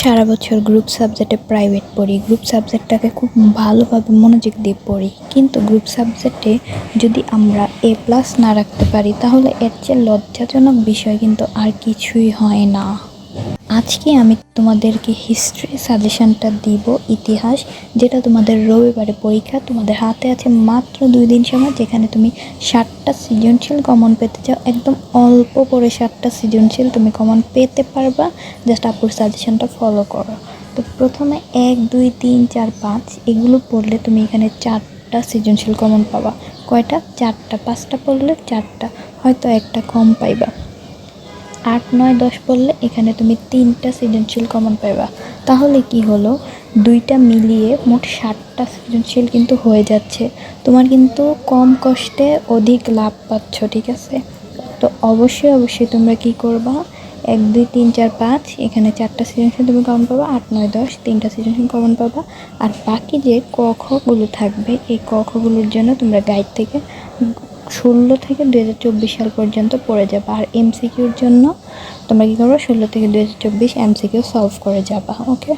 সারা বছর গ্রুপ সাবজেক্টে প্রাইভেট পড়ি। গ্রুপ সাবজেক্টটাকে খুব ভালোভাবে মনোযোগ দিয়ে পড়ি। কিন্তু গ্রুপ সাবজেক্টে যদি আমরা এ প্লাস না রাখতে পারি, তাহলে এর চেয়ে লজ্জাজনক বিষয় কিন্তু আর কিছুই হয় না। আজকে আমি তোমাদেরকে হিস্ট্রি সাজেশনটা দিব, ইতিহাস, যেটা তোমাদের রবিবারে পরীক্ষা। তোমাদের হাতে আছে মাত্র দুই দিন সময়, যেখানে তুমি ষাটটা সৃজনশীল কমন পেতে চাও। একদম অল্প করে ষাটটা সৃজনশীল তুমি কমন পেতে পারবা। জাস্ট আপুর সাজেশনটা ফলো করো। তো প্রথমে এক, দুই, তিন, চার, পাঁচ, এগুলো পড়লে তুমি এখানে চারটা সৃজনশীল কমন পাবা। কয়টা? চারটা। পাঁচটা পড়লে চারটা। হয়তো একটা কম পাইবা। আট, নয়, দশ পড়লে এখানে তুমি তিনটা সৃজনশীল কমন পাইবা। তাহলে কি হলো? দুইটা মিলিয়ে মোট ষাটটা সৃজনশীল কিন্তু হয়ে যাচ্ছে। তোমার কিন্তু কম কষ্টে অধিক লাভ পাচ্ছ, ঠিক আছে? তো অবশ্যই অবশ্যই তোমরা কি করবা? এক, দুই, তিন, চার, পাঁচ, এখানে চারটা সৃজনশীল তুমি কমন পাবা, আট, নয়, দশ, তিনটা সৃজনশীল কমন পাবা। আর বাকি যে ক খগুলো থাকবে, এই ক খগুলোর জন্য তোমরা গাইড থেকে ষোলো থেকে দু হাজার চব্বিশ সাল পর্যন্ত পড়ে যাবে। আর এমসিকিউর জন্য তোমরা কী করব? ষোলো থেকে দু হাজার চব্বিশ এমসিকিউ সলভ করে যাবা ওকে